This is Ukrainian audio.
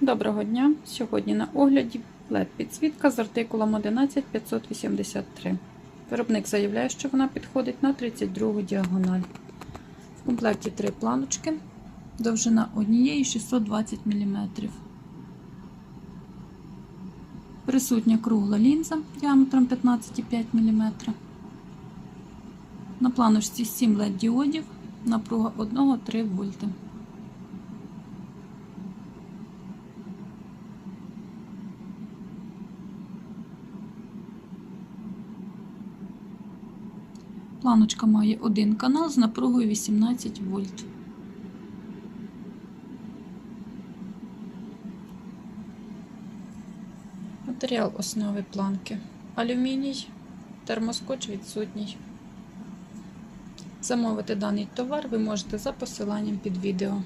Доброго дня! Сьогодні на огляді LED підсвітка з артикулом 11583. Виробник заявляє, що вона підходить на 32 діагональ. В комплекті три планочки, довжина однієї 620 мм. Присутня кругла лінза діаметром 15,5 мм. На планочці 7 LED діодів, напруга 1-3 вольти. Планочка має один канал з напругою 18 вольт. Матеріал основи планки. Алюміній, термоскоч відсутній. Замовити даний товар ви можете за посиланням під відео.